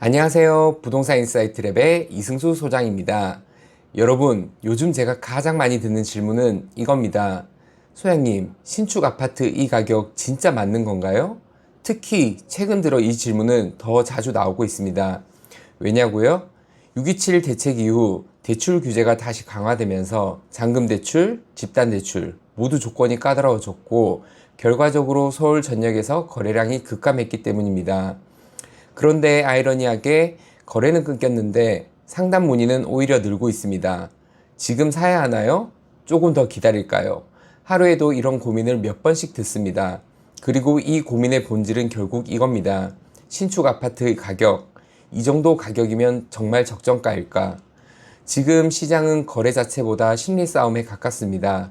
안녕하세요. 부동산 인사이트 랩의 이승수 소장입니다. 여러분, 요즘 제가 가장 많이 듣는 질문은 이겁니다. 소장님, 신축 아파트 이 가격 진짜 맞는 건가요? 특히 최근 들어 이 질문은 더 자주 나오고 있습니다. 왜냐고요? 627 대책 이후 대출 규제가 다시 강화되면서 잔금 대출, 집단 대출 모두 조건이 까다로워졌고 결과적으로 서울 전역에서 거래량이 급감했기 때문입니다. 그런데 아이러니하게 거래는 끊겼는데 상담 문의는 오히려 늘고 있습니다. 지금 사야 하나요? 조금 더 기다릴까요? 하루에도 이런 고민을 몇 번씩 듣습니다. 그리고 이 고민의 본질은 결국 이겁니다. 신축 아파트 가격. 이 정도 가격이면 정말 적정가일까? 지금 시장은 거래 자체보다 심리 싸움에 가깝습니다.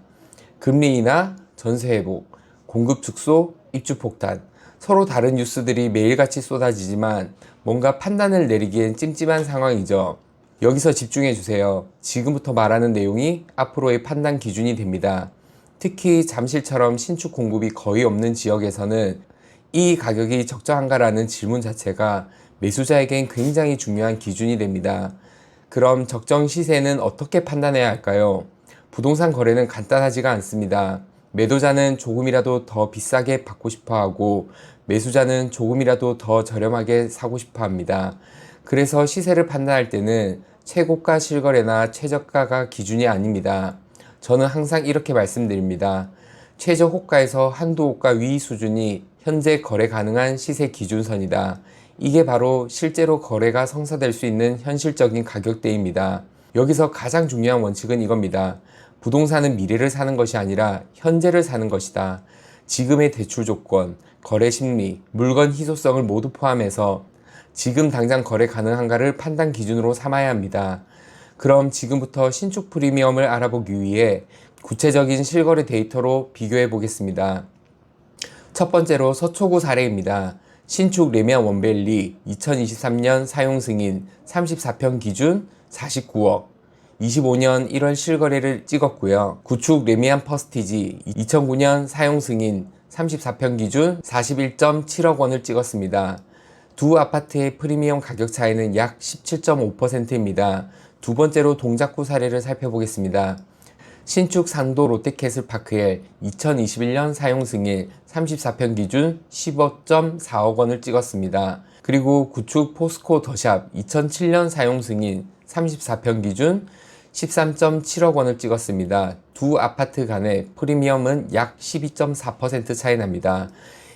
금리 인하, 전세 회복, 공급 축소, 입주 폭탄. 서로 다른 뉴스들이 매일같이 쏟아지지만 뭔가 판단을 내리기엔 찜찜한 상황이죠. 여기서 집중해 주세요. 지금부터 말하는 내용이 앞으로의 판단 기준이 됩니다. 특히 잠실처럼 신축 공급이 거의 없는 지역에서는 이 가격이 적정한가라는 질문 자체가 매수자에겐 굉장히 중요한 기준이 됩니다. 그럼 적정 시세는 어떻게 판단해야 할까요? 부동산 거래는 간단하지가 않습니다. 매도자는 조금이라도 더 비싸게 받고 싶어 하고 매수자는 조금이라도 더 저렴하게 사고 싶어 합니다. 그래서 시세를 판단할 때는 최고가 실거래나 최저가가 기준이 아닙니다. 저는 항상 이렇게 말씀드립니다. 최저 호가에서 한도 호가 위 수준이 현재 거래 가능한 시세 기준선이다. 이게 바로 실제로 거래가 성사될 수 있는 현실적인 가격대입니다. 여기서 가장 중요한 원칙은 이겁니다. 부동산은 미래를 사는 것이 아니라 현재를 사는 것이다. 지금의 대출 조건, 거래 심리, 물건 희소성을 모두 포함해서 지금 당장 거래 가능한가를 판단 기준으로 삼아야 합니다. 그럼 지금부터 신축 프리미엄을 알아보기 위해 구체적인 실거래 데이터로 비교해 보겠습니다. 첫 번째로 서초구 사례입니다. 신축 레미안 원벨리 2023년 사용 승인 34평 기준 49억 25년 1월 실거래를 찍었고요. 구축 레미안 퍼스티지 2009년 사용 승인 34평 기준 41.7억 원을 찍었습니다. 두 아파트의 프리미엄 가격 차이는 약 17.5%입니다. 두 번째로 동작구 사례를 살펴보겠습니다. 신축 상도 롯데캐슬 파크엘 2021년 사용 승인 34평 기준 15.4억 원을 찍었습니다. 그리고 구축 포스코 더샵 2007년 사용 승인 34평 기준 13.7억 원을 찍었습니다. 두 아파트 간의 프리미엄은 약 12.4% 차이 납니다.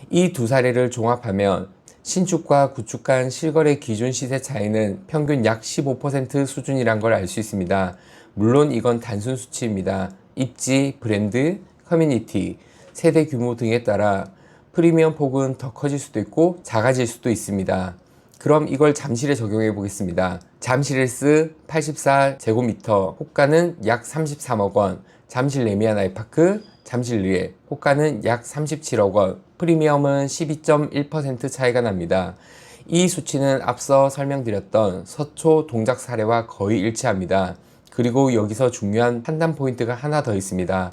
이 두 사례를 종합하면 신축과 구축 간 실거래 기준 시세 차이는 평균 약 15% 수준이란 걸 알 수 있습니다. 물론 이건 단순 수치입니다. 입지, 브랜드, 커뮤니티, 세대 규모 등에 따라 프리미엄 폭은 더 커질 수도 있고 작아질 수도 있습니다. 그럼 이걸 잠실에 적용해 보겠습니다. 잠실일스 84제곱미터 호가는 약 33억 원, 잠실 레미안 아이파크, 잠실 리에 호가는 약 37억 원, 프리미엄은 12.1% 차이가 납니다. 이 수치는 앞서 설명드렸던 서초 동작 사례와 거의 일치합니다. 그리고 여기서 중요한 판단 포인트가 하나 더 있습니다.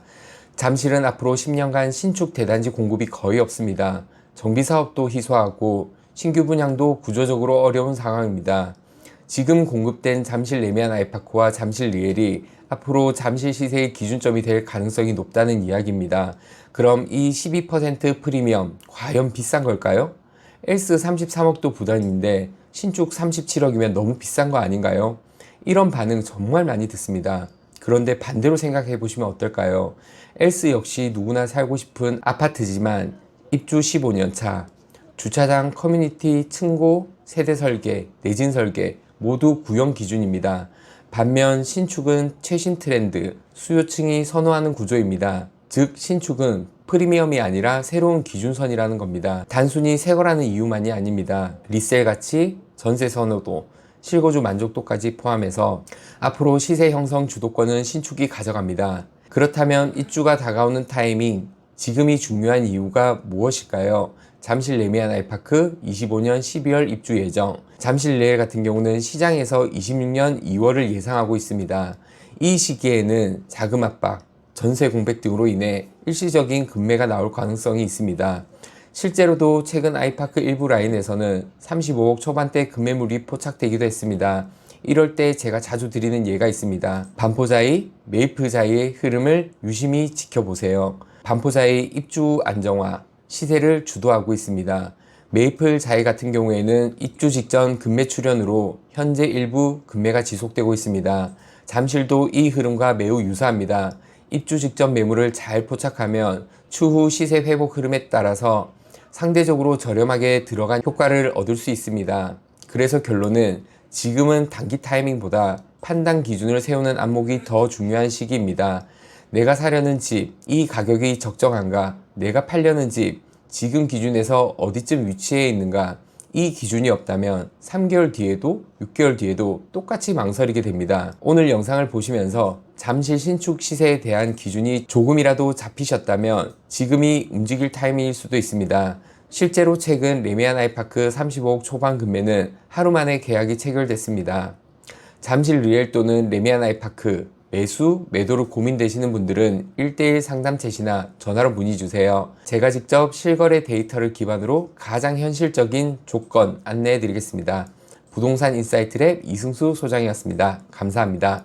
잠실은 앞으로 10년간 신축 대단지 공급이 거의 없습니다. 정비 사업도 희소하고 신규 분양도 구조적으로 어려운 상황입니다. 지금 공급된 잠실 레미안 아이파크와 잠실 리엘이 앞으로 잠실 시세의 기준점이 될 가능성이 높다는 이야기입니다. 그럼 이 12% 프리미엄 과연 비싼 걸까요? 엘스 33억도 부담인데 신축 37억이면 너무 비싼 거 아닌가요? 이런 반응 정말 많이 듣습니다. 그런데 반대로 생각해 보시면 어떨까요? 엘스 역시 누구나 살고 싶은 아파트지만 입주 15년 차, 주차장 커뮤니티 층고, 세대 설계, 내진 설계 모두 구형 기준입니다. 반면 신축은 최신 트렌드, 수요층이 선호하는 구조입니다. 즉, 신축은 프리미엄이 아니라 새로운 기준선이라는 겁니다. 단순히 새 거라는 이유만이 아닙니다. 리셀 가치, 전세 선호도, 실거주 만족도까지 포함해서 앞으로 시세 형성 주도권은 신축이 가져갑니다. 그렇다면 입주가 다가오는 타이밍, 지금이 중요한 이유가 무엇일까요? 잠실 레미안 아이파크 25년 12월 입주 예정. 잠실 레일 같은 경우는 시장에서 26년 2월을 예상하고 있습니다. 이 시기에는 자금 압박, 전세 공백 등으로 인해 일시적인 급매가 나올 가능성이 있습니다. 실제로도 최근 아이파크 일부 라인에서는 35억 초반대 급매물이 포착되기도 했습니다. 이럴 때 제가 자주 드리는 예가 있습니다. 반포자이, 메이플자이의 흐름을 유심히 지켜보세요. 반포자이 입주 안정화, 시세를 주도하고 있습니다. 메이플 자이 같은 경우에는 입주 직전 급매 출현으로 현재 일부 급매가 지속되고 있습니다. 잠실도 이 흐름과 매우 유사합니다. 입주 직전 매물을 잘 포착하면 추후 시세 회복 흐름에 따라서 상대적으로 저렴하게 들어간 효과를 얻을 수 있습니다. 그래서 결론은 지금은 단기 타이밍보다 판단 기준을 세우는 안목이 더 중요한 시기입니다. 내가 사려는 집, 이 가격이 적정한가? 내가 팔려는 집, 지금 기준에서 어디쯤 위치해 있는가? 이 기준이 없다면 3개월 뒤에도 6개월 뒤에도 똑같이 망설이게 됩니다. 오늘 영상을 보시면서 잠실 신축 시세에 대한 기준이 조금이라도 잡히셨다면 지금이 움직일 타이밍일 수도 있습니다. 실제로 최근 레미안 아이파크 35억 초반 금매는 하루 만에 계약이 체결됐습니다. 잠실 리엘 또는 레미안 아이파크 매수, 매도를 고민되시는 분들은 1대1 상담 채시나 전화로 문의 주세요. 제가 직접 실거래 데이터를 기반으로 가장 현실적인 조건 안내해 드리겠습니다. 부동산 인사이트 랩 이승수 소장이었습니다. 감사합니다.